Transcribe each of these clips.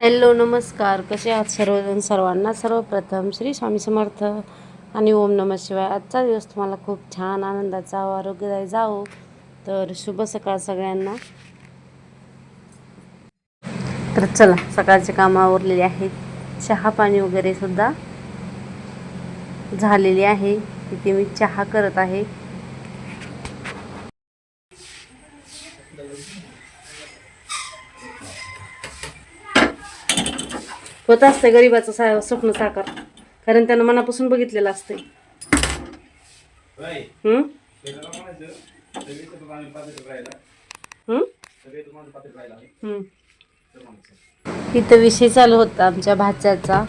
Hello नमस्कार. कसे आहात सर्वजण? सर्वांना सर्वप्रथम श्री स्वामी समर्थ आणि ओम नम शिवाय. आजचा दिवस तुम्हाला खूप छान आनंदाचा व आरोग्यदायी जाओ तर शुभ सकाळ सगळ्यांना. तर चला सकाळचे कामं आवरलेले आहेत. चहा पाणी वगैरे सुद्धा झालेली आहे. तिथे मी चहा करत आहे. होत असतं गरीबाचं सा स्वप्न साकार. कारण त्यानं मनापासून बघितलेलं असतंय. हम्म? हम्म? हम्म. इथं विषय चालू होता आमच्या भाच्याचा.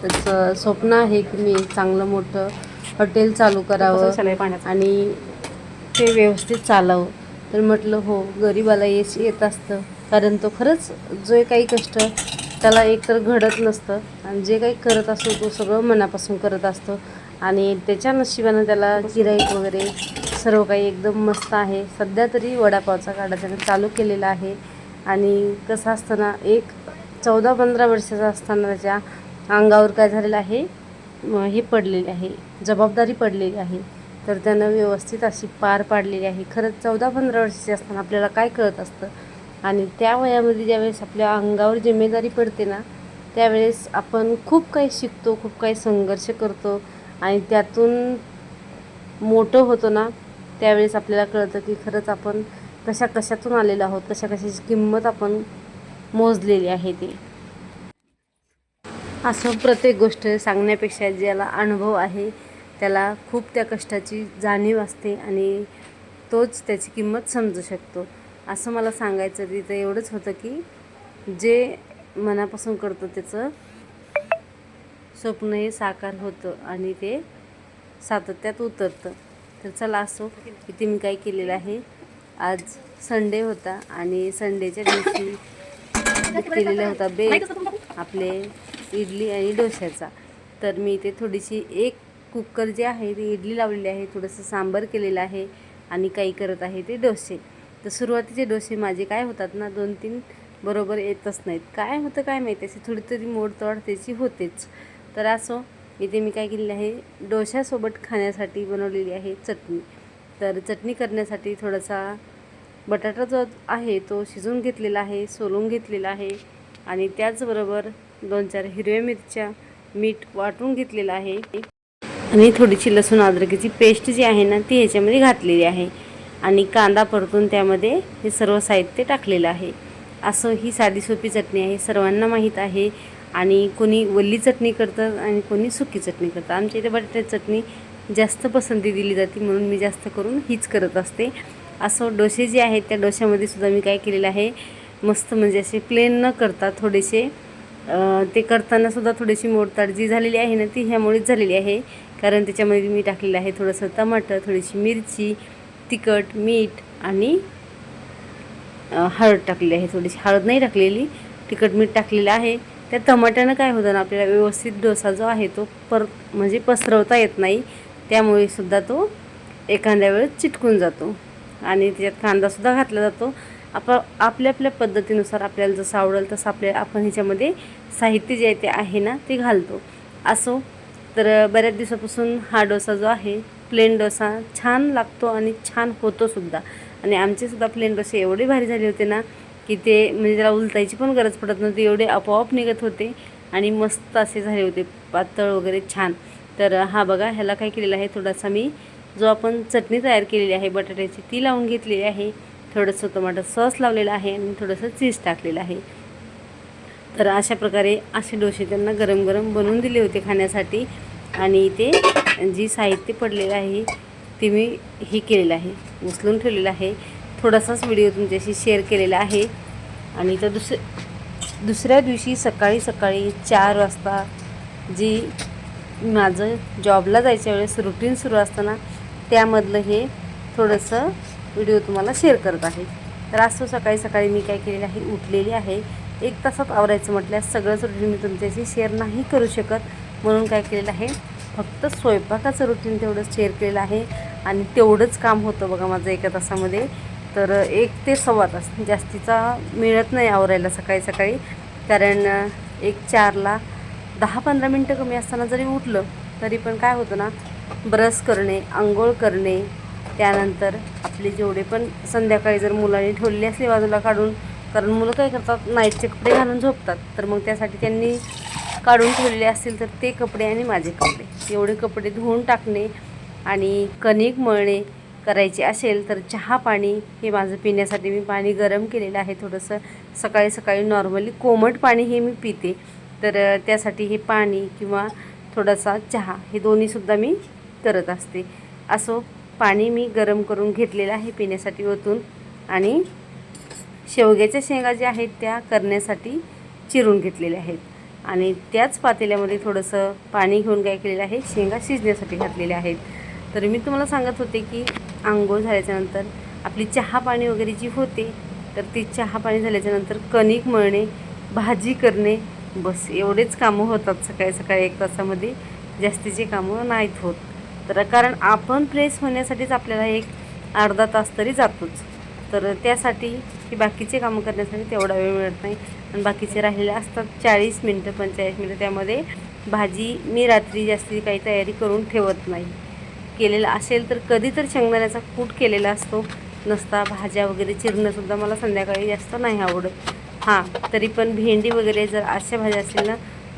त्याचं स्वप्न आहे की मी चांगलं मोठं हॉटेल चालू करावं आणि ते व्यवस्थित चालावं. तर म्हटलं हो गरीबाला यश येत असतं. कारण तो खरंच जे काही कष्ट त्याला एकतर घडत नसतं. आणि जे काही करत असतो तो सगळं मनापासून करत असतो. आणि त्याच्या नशिबानं त्याला गिराईक वगैरे सर्व काही एकदम मस्त आहे. सध्या तरी वडापावचा काढा त्यानं चालू केलेला आहे. आणि कसं असताना एक चौदा पंधरा वर्षाचा असताना त्याच्या अंगावर काय झालेलं आहे? हे पडलेले आहे. जबाबदारी पडलेली आहे. तर त्यानं व्यवस्थित अशी पार पाडलेली आहे. खरंच चौदा पंधरा वर्षाची असताना आपल्याला काय कळत असतं? आणि त्या वयामध्ये ज्यावेळेस आपल्या अंगावर जिम्मेदारी पडते ना त्यावेळेस आपण खूप काही शिकतो खूप काही संघर्ष करतो आणि त्यातून मोठं होतो ना त्यावेळेस आपल्याला कळतं की खरंच आपण कशा कशातून आलेलो आहोत कशा कशाची किंमत आपण मोजलेली आहे ती. असं प्रत्येक गोष्ट सांगण्यापेक्षा ज्याला अनुभव आहे त्याला खूप त्या कष्टाची जाणीव असते आणि तोच त्याची किंमत समजू शकतो. असं मला सांगायचं तिथं एवढंच होतं की जे मनापासून करतो त्याचं स्वप्न हे साकार होतं आणि ते सातत्यात उतरतं. तर चला असो इथे मी काय केलेलं आहे. आज संडे होता आणि संडेच्या दिवशी केलेला होता बेक आपले इडली आणि डोश्याचा. तर मी इथे थोडीशी एक कुकर जे आहे ते इडली लावलेली आहे थोडंसं सांबर केलेलं आहे आणि काही करत आहे ते डोसे. तर सुरुवातीचे डोसे माझे काय होतात ना दोन तीन बरोबर येतच नाहीत. काय होतं काय माहिती अशी थोडी तरी मोडतोड त्याची होतेच. तर असो इथे मी काय केलेलं आहे डोश्यासोबत खाण्यासाठी बनवलेली आहे चटणी. तर चटणी करण्यासाठी थोडासा बटाटा जो आहे तो शिजवून घेतलेला आहे सोलून घेतलेला आहे आणि त्याचबरोबर दोन चार हिरव्या मिरच्या मीठ वाटून घेतलेलं आहे. आणि थोडीशी लसूण अद्रकीची पेस्ट जी आहे ना ती ह्याच्यामध्ये घातलेली आहे. आणि कांदा परतून त्यामध्ये हे सर्व साहित्य टाकलेलं आहे. असं ही साधी सोपी चटणी आहे सर्वांना माहीत आहे आणि कोणी वल्ली चटणी करतात आणि कोणी सुकी चटणी करतात आमच्या इथे बटाट्याची चटणी जास्त पसंती दिली जाते म्हणून मी जास्त करून हीच करत असते. असं डोसे जे आहेत त्या डोश्यामध्ये सुद्धा मी काय केलेलं आहे मस्त म्हणजे असे प्लेन न करता थोडेसे ते करताना सुद्धा थोडीशी मोडताड जी झालेली आहे ना ती ह्यामुळेच झालेली आहे. कारण त्याच्यामध्ये मी टाकलेलं आहे थोडंसं टमाटर थोडीशी मिरची तिखट मीठ आणि हळद टाकलेली आहे थोडीशी. हळद नाही टाकलेली तिखट मीठ टाकलेलं आहे. त्या टमाट्यानं काय होतं ना आपल्याला व्यवस्थित डोसा जो आहे तो पर म्हणजे पसरवता येत नाही. त्यामुळे सुद्धा तो एखाद्या वेळेस चिटकून जातो. आणि त्याच्यात कांदासुद्धा घातला जातो. आप आपल्या आपल्या पद्धतीनुसार आपल्याला जसं आवडेल तसं आपल्या आपण ह्याच्यामध्ये साहित्य जे आहे ते आहे ना ते घालतो. असो. तर बऱ्याच दिवसापासून हा डोसा जो आहे प्लेन डोसा छान लागतो आणि छान होतोसुद्धा आणि आमचेसुद्धा प्लेन डोसे एवढे भारी झाले होते ना की ते म्हणजे त्याला उलटायची पण गरज पडत नव्हती. एवढे आपोआप निघत होते आणि मस्त असे झाले होते पातळ वगैरे छान. तर हा बघा ह्याला काय केलेलं आहे थोडासा मी जो आपण चटणी तयार केलेली आहे बटाट्याची ती लावून घेतलेली आहे. थोडंसं टोमॅटो सॉस लावलेलं आहे आणि थोडंसं चीज टाकलेलं आहे. तर अशा प्रकारे असे डोसे त्यांना गरम गरम बनवून दिले होते खाण्यासाठी. आणि ते जी साहित्य पडलेलं आहे ते मी हे केलेलं आहे उचलून ठेवलेलं आहे. थोडासाच व्हिडिओ तुमच्याशी शेअर केलेला आहे. आणि तर दुसरे दुसऱ्या दिवशी सकाळी सकाळी चार वाजता जी माझं जॉबला जायच्या वेळेस रुटीन सुरू असताना त्यामधलं हे थोडंसं व्हिडिओ तुम्हाला शेअर करत आहे. तर असं सकाळी सकाळी मी काय केलेलं आहे उठलेली आहे. एक तासात आवरायचं म्हटल्यास सगळंच रुटीन मी तुमच्याशी शेअर नाही करू शकत म्हणून काय केलेलं आहे फक्त स्वयंपाकाचं रुटीन तेवढंच शेअर केलेलं आहे आणि तेवढंच काम होतं बघा माझं एका तासामध्ये. तर एक ते सव्वा तास जास्तीचा मिळत नाही आवरायला सकाळी सकाळी. कारण एक चारला दहा पंधरा मिनटं कमी असताना जरी उठलं तरी पण काय होतं ना ब्रश करणे आंघोळ करणे त्यानंतर आपले जेवढे पण संध्याकाळी जर मुलांनी ठेवलेले असले बाजूला काढून कारण मुलं काय करतात नाईटचे कपडे घालून झोपतात. तर मग त्यासाठी त्यांनी काढून ठेवलेले असतील तर ते कपडे आणि माझे कपडे. एवढे कपडे धुवून टाकणे आणि कणिक मळणे करायचे असेल तर चहा पाणी हे माझं पिण्यासाठी मी पाणी गरम केलेलं आहे. थोडंसं सकाळी सकाळी नॉर्मली कोमट पाणी हे मी पिते. तर त्यासाठी हे पाणी किंवा थोडासा चहा हे दोन्हीसुद्धा मी करत असते. असो पाणी मी गरम करून घेतलेलं आहे पिण्यासाठी ओतून आणि शेवग्याच्या शेंगा ज्या आहेत त्या करण्यासाठी चिरून घेतलेल्या आहेत. आणि त्याच पातेल्यामध्ये थोडंसं पाणी घेऊन काय केलेलं आहे शेंगा शिजण्यासाठी घातलेल्या आहेत. तर मी तुम्हाला सांगत होते की आंघोळ झाल्याच्यानंतर आपली चहा पाणी वगैरे जी होते तर ती चहा पाणी झाल्याच्यानंतर कणिक मळणे भाजी करणे बस एवढेच कामं होतात सकाळी सकाळी एक तासामध्ये. जास्तीचे कामं नाहीत होत. तर कारण आपण फ्रेश होण्यासाठीच आपल्याला एक अर्धा तास तरी जातोच. तर त्यासाठी की बाकीचे कामं करण्यासाठी तेवढा वेळ मिळत नाही. आणि बाकीचे राहिलेले असतात चाळीस मिनटं पंचेचाळीस मिनटं. त्यामध्ये भाजी मी रात्री जास्ती काही तयारी करून ठेवत नाही. केलेला असेल तर कधी तर शेंगदाण्याचा कूट केलेला असतो. नसता भाज्या वगैरे चिरणंसुद्धा मला संध्याकाळी जास्त नाही आवडत. हां तरी पण भेंडी वगैरे जर अशा भाज्या असतील ना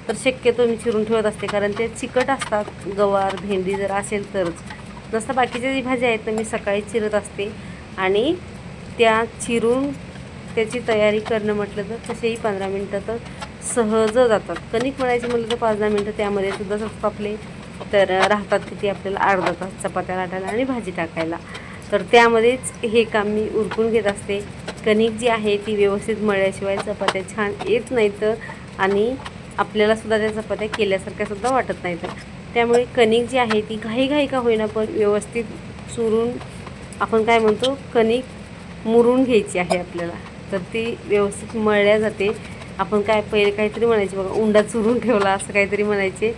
तर शक्यतो मी चिरून ठेवत असते. कारण ते चिकट असतात गवार भेंडी जर असेल तरच. नसता बाकीच्या जी भाज्या आहेत ना मी सकाळी चिरत असते. आणि त्या चिरून त्याची तयारी करणं म्हटलं तर तसेही पंधरा मिनटं तर सहज जातात. कणिक म्हणायचे म्हटलं तर पाच दहा मिनटं त्यामध्ये सुद्धा जातात आपले तर राहतात किती आपल्याला अर्धा तास चपात्या लाटायला आणि भाजी टाकायला. तर त्यामध्येच हे काम मी उरकून घेत असते. कणिक जी आहे ती व्यवस्थित मळल्याशिवाय चपात्या छान येत नाहीत आणि आपल्यालासुद्धा त्या चपात्या केल्यासारख्या सुद्धा वाटत नाहीत त्यामुळे कणिक जी आहे ती घाई घाई का होईना पण व्यवस्थित चुरून आपण काय म्हणतो कणिक मुरून घ्यायची आहे आपल्याला. तर ती व्यवस्थित मळल्या जाते. आपण काय पहिले काहीतरी म्हणायचे बघा उंडा चुरून ठेवला असं काहीतरी म्हणायचे.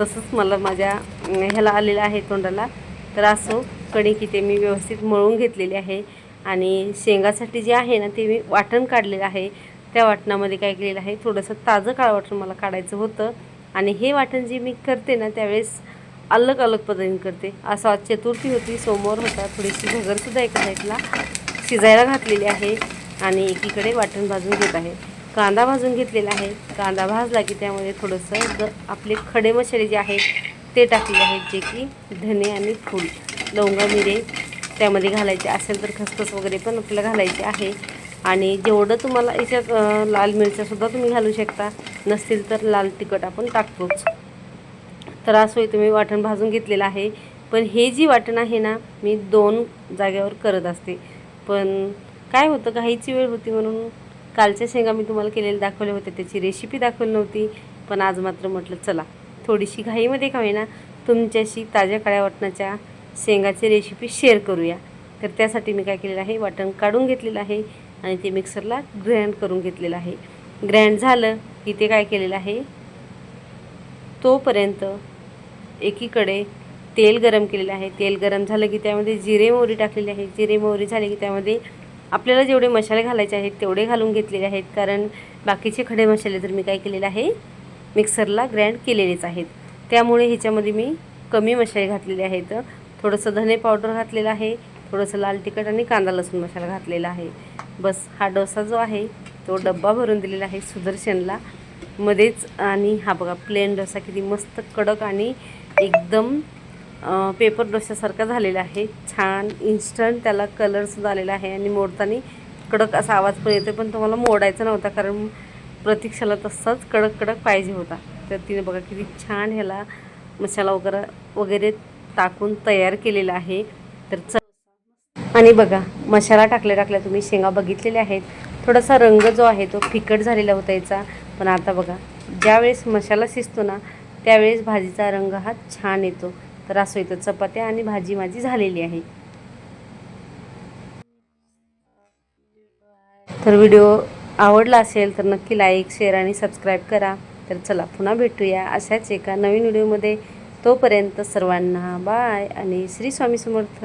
तसंच मला माझ्या ह्याला आलेलं आहे तोंडाला. तर असो कणिक इथे मी व्यवस्थित मळून घेतलेली आहे. आणि शेंगासाठी जे आहे ना ते मी वाटण काढलेलं आहे. त्या वाटणामध्ये काय केलेलं आहे थोडंसं ताजं काळ वाटण मला काढायचं होतं. आणि हे वाटण जे मी करते ना त्यावेळेस अलग अलग पद्धतीने करते. असं आज चतुर्थी होती सोमवार होता थोडीशी भगरसुद्धा एका साईडला शिजायला घातलेली आहे. आणि एकीकडे वाटण भाजून घेत आहे. कांदा भाजून घेतलेला आहे. कांदा भाजला की त्यामध्ये थोडंसं ज आपले खडे मसाले जे आहेत ते टाकले आहेत जे की धने आणि फूल लवंगा मिरे त्यामध्ये घालायचे. असेल तर खसखस वगैरे पण आपल्याला घालायचे आहे. आणि जेवढं तुम्हाला याच्यात लाल मिरच्यासुद्धा तुम्ही घालू शकता. नसतील तर लाल तिखट आपण टाकतोच. तर असं तुम्ही वाटण भाजून घेतलेलं आहे. पण हे जी वाटण आहे ना मी दोन जागेवर करत असते. पण काय होतं? घाईची वेळ होती म्हणून कालच्या शेंगा मी तुम्हाला केलेले दाखवले होते. त्याची रेसिपी दाखवली नव्हती. पण आज मात्र म्हटलं चला थोडीशी घाईमध्ये का होईना तुमच्याशी ताज्या काळ्या वाटणाच्या शेंगाची रेसिपी शेअर करूया. तर त्यासाठी मी काय केलेलं आहे? वाटण काढून घेतलेलं आहे आणि ते मिक्सरला ग्रँड करून घेतलेलं आहे. ग्रँड झालं की ते काय केलेलं आहे? तोपर्यंत एकीकडे तेल गरम केलेलं आहे. तेल गरम झालं की त्यामध्ये जिरे मोहरी टाकलेली आहे. जिरे मोहरी झाले की त्यामध्ये आपल्याला जेवढे मसाले घालायचे आहेत तेवढे घालून घेतलेले आहेत. कारण बाकीचे खडे मसाले तर मी काय केलेले आहे मिक्सरला ग्राइंड केलेलेच आहेत. त्यामुळे ह्याच्यामध्ये मी कमी मसाले घातलेले आहेत. थोडंसं धने पावडर घातलेलं आहे थोडंसं लाल तिखट आणि कांदा लसूण मसाला घातलेला आहे. बस हा डोसा जो आहे तो डब्बा भरून दिलेला आहे सुदर्शनला. मध्येच आणि हा बघा प्लेन डोसा किती मस्त कडक आणि एकदम पेपर डोश्यासारखा झालेला आहे. छान इन्स्टंट त्याला कलरसुद्धा आलेला आहे आणि मोडताना कडक असा आवाज पण येतो पण तुम्हाला मोडायचा नव्हता कारण प्रतीक्षाला तसाच कडक कडक पाहिजे होता. तर तिने बघा किती छान ह्याला मसाला वगैरे वगैरे टाकून तयार केलेला आहे. तर च आणि बघा मसाला टाकल्या टाकल्या तुम्ही शेंगा बघितलेल्या आहेत. थोडासा रंग जो आहे तो फिकट झालेला होता याचा. पण आता बघा ज्यावेळेस मसाला शिजतो ना त्यावेळेस भाजीचा रंग हा छान येतो. तर असं इथं चपात्या आणि भाजी माझी झालेली आहे. तर व्हिडिओ आवडला असेल तर नक्की लाईक शेअर आणि सबस्क्राईब करा. तर चला पुन्हा भेटूया अशाच एका नवीन व्हिडिओमध्ये. तोपर्यंत सर्वांना बाय आणि श्री स्वामी समर्थ.